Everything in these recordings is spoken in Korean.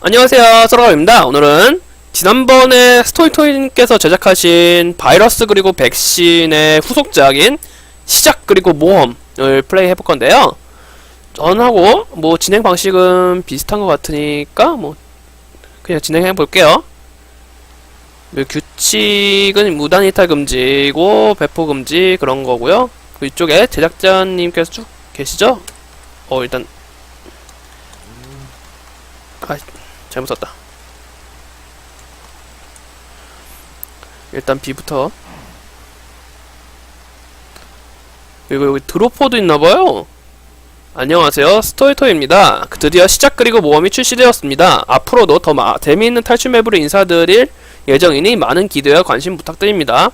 안녕하세요, 서라입니다. 오늘은 지난번에 스토리토이님께서 제작하신 바이러스 그리고 백신의 후속작인 시작 그리고 모험을 플레이 해볼 건데요. 전하고 뭐 진행 방식은 비슷한 것 같으니까 뭐 그냥 진행해 볼게요. 뭐 규칙은 무단 이탈 금지고 배포 금지 그런 거고요. 그 이쪽에 제작자님께서 쭉 계시죠? 어 일단 아 잘못 썼다. 일단 B부터. 그리고 여기 드로퍼도 있나봐요. 안녕하세요. 스토리토입니다. 그 드디어 시작 그리고 모험이 출시되었습니다. 앞으로도 더 마, 재미있는 탈출 맵으로 인사드릴 예정이니 많은 기대와 관심 부탁드립니다.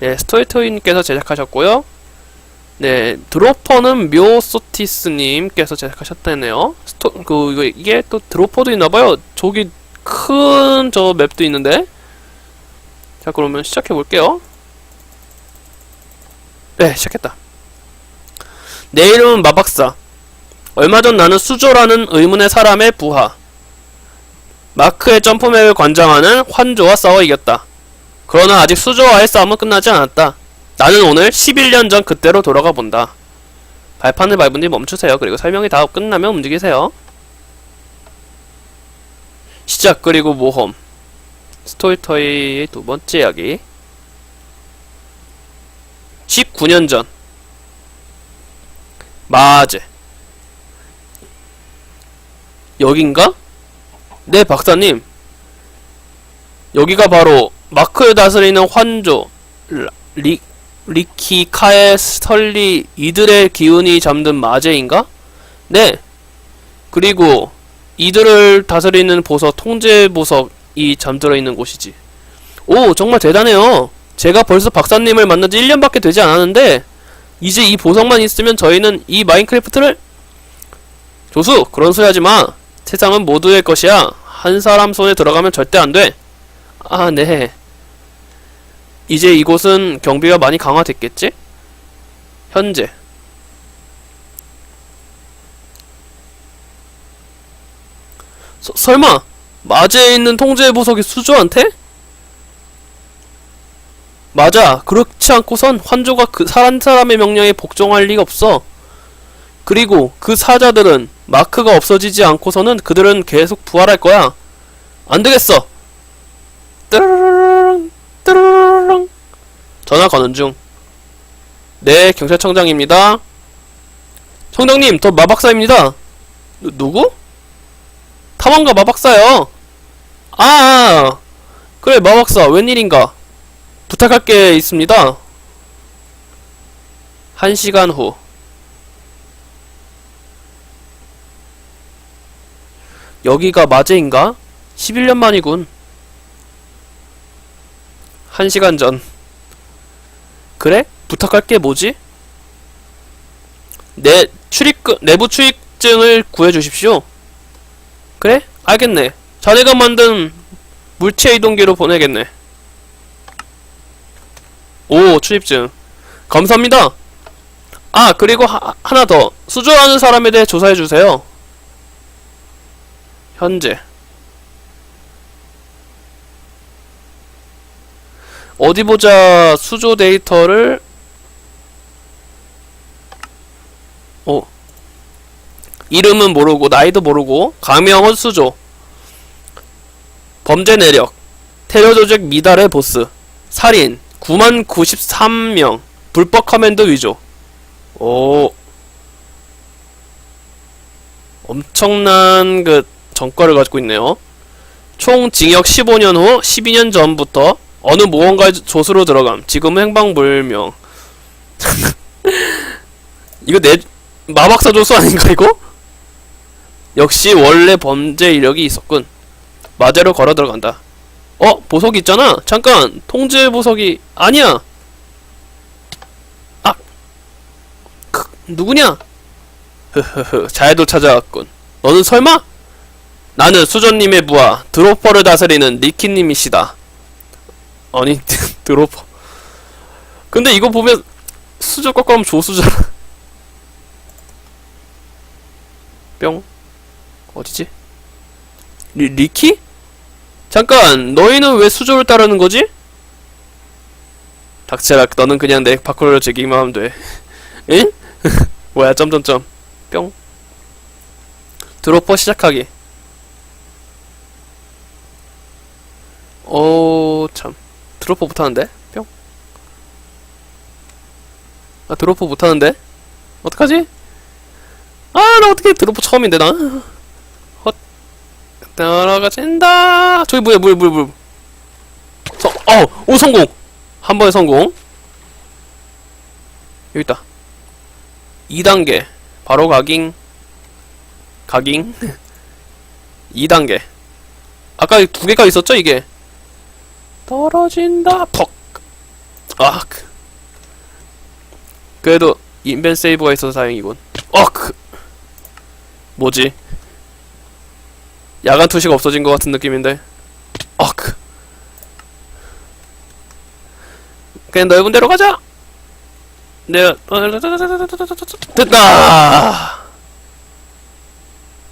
네, 스토리토이님께서 제작하셨고요. 네, 드로퍼는 묘소티스님께서 제작하셨다네요. 스토, 그, 이거, 이게 또 드로퍼도 있나봐요. 저기 큰 저 맵도 있는데. 자, 그러면 시작해볼게요. 네, 시작했다. 내 이름은 마박사. 얼마 전 나는 수조라는 의문의 사람의 부하. 마크의 점프맵을 관장하는 환조와 싸워 이겼다. 그러나 아직 수조와의 싸움은 끝나지 않았다. 나는 오늘 11년 전 그때로 돌아가 본다. 발판을 밟은 뒤 멈추세요. 그리고 설명이 다 끝나면 움직이세요. 시작 그리고 모험. 스토리터의 두 번째 이야기. 19년 전. 마제. 여긴가? 네, 박사님. 여기가 바로 마크를 다스리는 환조, 라- 리, 리키, 카에, 스털리 이들의 기운이 잠든 마제인가? 네. 그리고 이들을 다스리는 보석, 통제 보석이 잠들어 있는 곳이지. 오, 정말 대단해요. 제가 벌써 박사님을 만난 지 1년밖에 되지 않았는데 이제 이 보석만 있으면 저희는 이 마인크래프트를 조수, 그런 소리 하지 마. 세상은 모두의 것이야. 한 사람 손에 들어가면 절대 안 돼. 아, 네. 이제 이곳은 경비가 많이 강화됐겠지? 현재 서, 설마 마제에 있는 통제 보석이 수조한테? 맞아. 그렇지 않고선 환조가 그한 사람의 명령에 복종할 리가 없어. 그리고 그 사자들은 마크가 없어지지 않고서는 그들은 계속 부활할 거야. 안 되겠어. 뜨르르릉 뜨르르릉 전화 거는 중. 네, 경찰청장입니다. 청장님, 저 마박사입니다. 누, 누구? 탐험가 마박사요. 아, 아, 그래 마박사 웬일인가? 부탁할 게 있습니다. 한 시간 후. 여기가 마제인가? 11년 만이군. 한 시간 전. 그래? 부탁할 게 뭐지? 내 출입 내부 출입증을 구해 주십시오. 그래? 알겠네. 자네가 만든 물체 이동기로 보내겠네. 오, 출입증. 감사합니다. 아, 그리고 하, 하나 더. 수조라는 사람에 대해 조사해 주세요. 현재. 어디 보자. 수조 데이터를 어. 이름은 모르고 나이도 모르고 가명은 수조. 범죄 내력. 테러 조직 미달의 보스. 살인 9만 93명. 불법 커맨드 위조. 오. 엄청난 그 전과를 가지고 있네요. 총 징역 15년 후 12년 전부터 어느 모험가 조수로 들어감. 지금은 행방불명. 이거 내 마박사 조수 아닌가 이거? 역시 원래 범죄 이력이 있었군. 마대로 걸어 들어간다. 어 보석 있잖아. 잠깐 통제 보석이 아니야. 아, 크, 누구냐? 흐흐흐 잘도 찾아왔군. 너는 설마? 나는 수전님의 부하 드로퍼를 다스리는 니키님이시다. 아니 드로퍼 근데 이거 보면 수저 꺾고 하면 조수잖아 뿅 어디지? 리, 리키? 잠깐 너희는 왜 수저를 따르는 거지? 닥쳐라 너는 그냥 내 밖으로 제기만 하면 돼 응? 뭐야 점점점 뿅 드로퍼 시작하기 오, 참. 드로퍼 못하는데? 뿅. 아, 드로퍼 못하는데? 어떡하지? 아, 나 어떻게 드로퍼 처음인데, 나? 헛. 따라가진다. 저기 뭐야, 물, 물, 물. 서, 어, 오, 성공! 한 번에 성공. 여기 있다. 2단계. 바로 가깅. 가깅. 2단계. 아까 두 개가 있었죠, 이게? 떨어진다. 퍽. 아, 그. 그래도 인벤 세이브가 있어서 다행이군. 어크 뭐지? 야간 투시가 없어진 것 같은 느낌인데. 어크 그냥 넓은 데로 가자. 내가 됐다.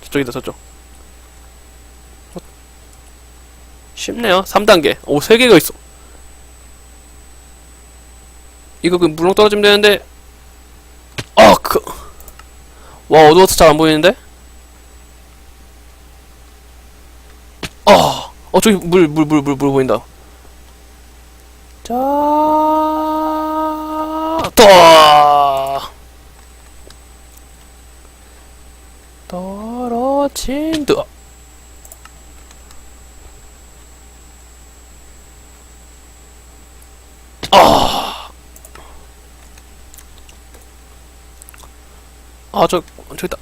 저쪽이다 저쪽 쉽네요. 3단계. 오, 3개가 있어. 이거 그 물렁 떨어지면 되는데. 아, 그. 와, 어두워서 잘 안 보이는데? 아, 어, 저기 물, 물, 물, 물, 물 보인다. 자, 또! 떨어진다. 아, 저, 저기 있다.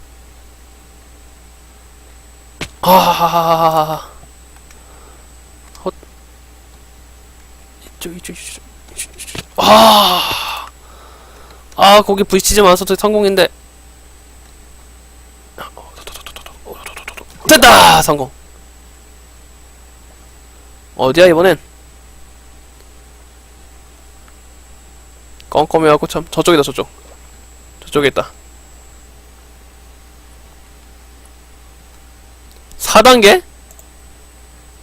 아, 헛. 이쪽, 이쪽, 이쪽, 이쪽. 아, 아, 거기 부딪히지 않아서 성공인데. 됐다! 성공. 어디야, 이번엔? 껌껌해갖고 참. 저쪽이다, 저쪽. 저쪽에 있다. 4단계?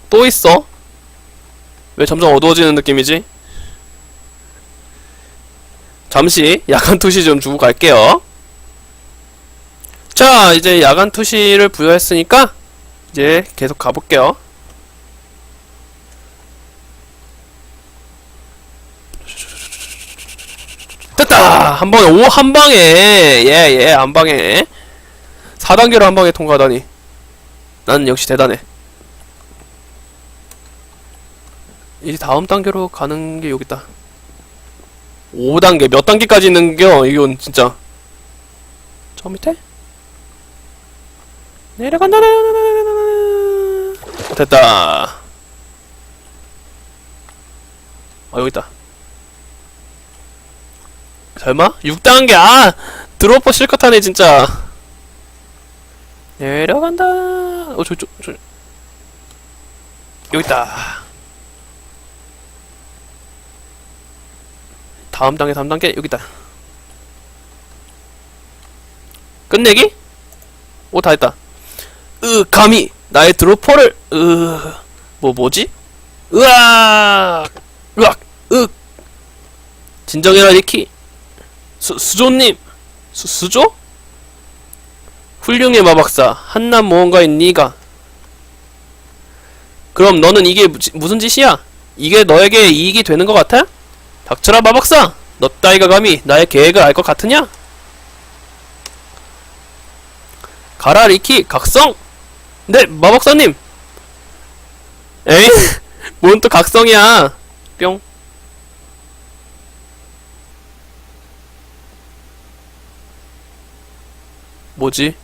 또 있어? 왜 점점 어두워지는 느낌이지? 잠시 야간 투시 좀 주고 갈게요. 자, 이제 야간 투시를 부여했으니까 이제 계속 가볼게요. 됐다! 한 방에, 오, 한 방에! 예, 예, 한 방에. 4단계로 한 방에 통과하다니. 난 역시 대단해. 이제 다음 단계로 가는 게 여기 있다. 5단계 몇 단계까지 있는겨? 이건 진짜. 저 밑에? 내려간다. 됐다. 아 여기 있다. 설마? 6단계 아 드로퍼 실컷 하네 진짜. 내려간다. 어, 저, 저, 저. 여기 있다. 다음 단계, 다음 단계, 여기 있다. 끝내기? 오, 다 했다. 으, 감히, 나의 드로퍼를, 으, 뭐, 뭐지? 으악! 으악! 으! 진정해라, 리키. 수, 수조님! 수, 수조? 훌륭해 마박사 한낱 모험가인 니가 그럼 너는 이게 무, 무슨 짓이야? 이게 너에게 이익이 되는 것 같아? 닥쳐라 마박사 너 따위가 감히 나의 계획을 알 것 같으냐? 가라 리키 각성 네 마박사님 에이 뭔 또 각성이야 뿅 뭐지?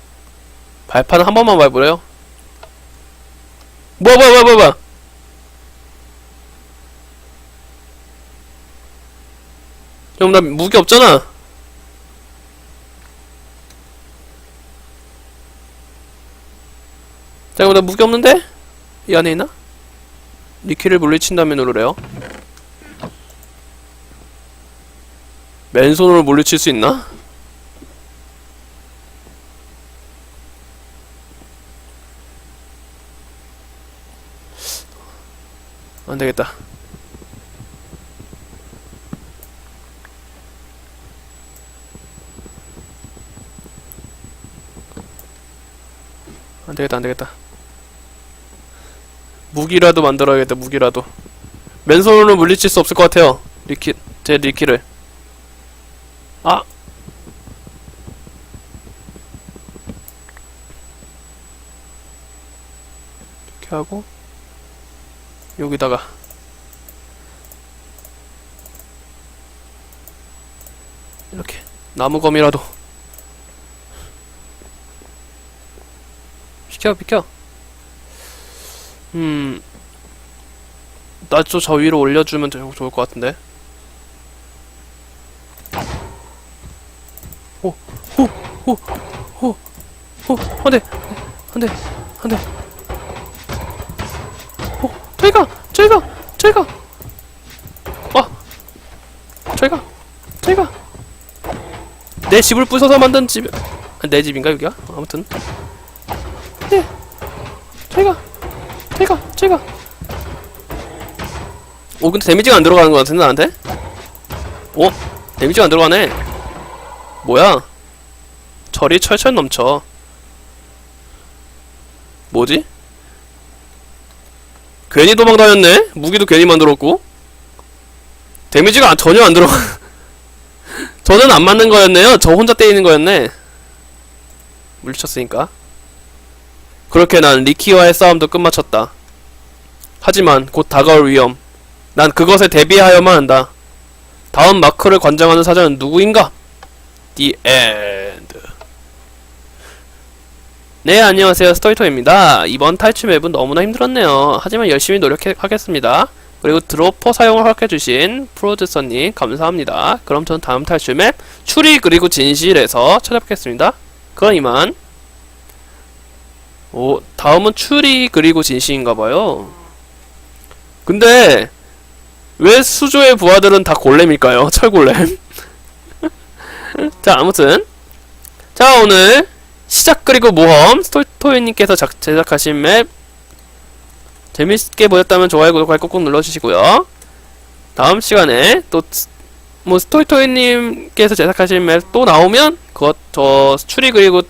알파는 한 번만 밟으래요? 뭐야 뭐야 뭐, 뭐, 뭐. 형나 무기 없잖아 잠깐만 나 무기 없는데? 이 안에 있나? 니키를 물리친다면 누르래요 맨손으로 물리칠 수 있나? 안 되겠다. 안 되겠다, 안 되겠다. 무기라도 만들어야겠다, 무기라도. 맨손으로 물리칠 수 없을 것 같아요. 리키, 제 리키를. 아! 이렇게 하고, 여기다가. 이렇게. 나무검이라도. 비켜, 비켜. 음. 나좀 저 위로 올려주면 되- 좋을 것 같은데. 오, 오, 오, 오, 오, 안 돼, 안 돼, 안 돼. 오, 저기 가, 저기 가, 저기 가. 와, 저기 가, 저기 가. 내 집을 부숴서 만든 집, 아, 내 집인가 여기가? 아무튼. 네, 저기 가, 저기 가, 저기 가. 오 근데 데미지가 안 들어가는 것 같은데 나한테? 오 데미지가 안 들어가네 뭐야 절이 철철 넘쳐 뭐지? 괜히 도망 다녔네? 무기도 괜히 만들었고 데미지가 안- 전혀 안 들어가 저는 안 맞는 거였네요 저 혼자 때리는 거였네 물리쳤으니까 그렇게 난 리키와의 싸움도 끝마쳤다 하지만 곧 다가올 위험 난 그것에 대비하여만 한다. 다음 마크를 관장하는 사자는 누구인가? The. 네, 안녕하세요. 스토이토입니다. 이번 탈출 맵은 너무나 힘들었네요. 하지만 열심히 노력하겠습니다. 그리고 드로퍼 사용을 허락해주신 프로듀서님 감사합니다. 그럼 전 다음 탈출 맵 추리 그리고 진실에서 찾아뵙겠습니다. 그럼 이만. 오, 다음은 추리 그리고 진실인가봐요. 근데 왜 수조의 부하들은 다 골렘일까요? 철골렘. 자, 아무튼. 자, 오늘 시작 그리고 모험 스토토이님께서 작- 제작하신 맵 재밌게 보셨다면 좋아요, 구독할 꾹꾹 눌러주시고요. 다음 시간에 또, 뭐, 스토이토이님께서 제작하신 맵 또 나오면, 그것, 저, 추리 그리고,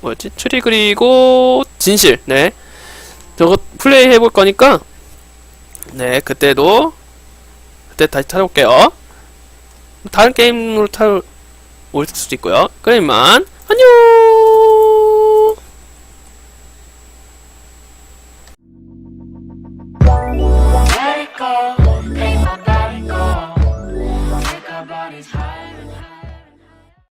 뭐였지? 추리 그리고, 진실, 네. 저거 플레이 해볼 거니까, 네, 그때도 그때 다시 찾아올게요. 다른 게임으로 찾아올 수도 있고요. 이만 안녕! go.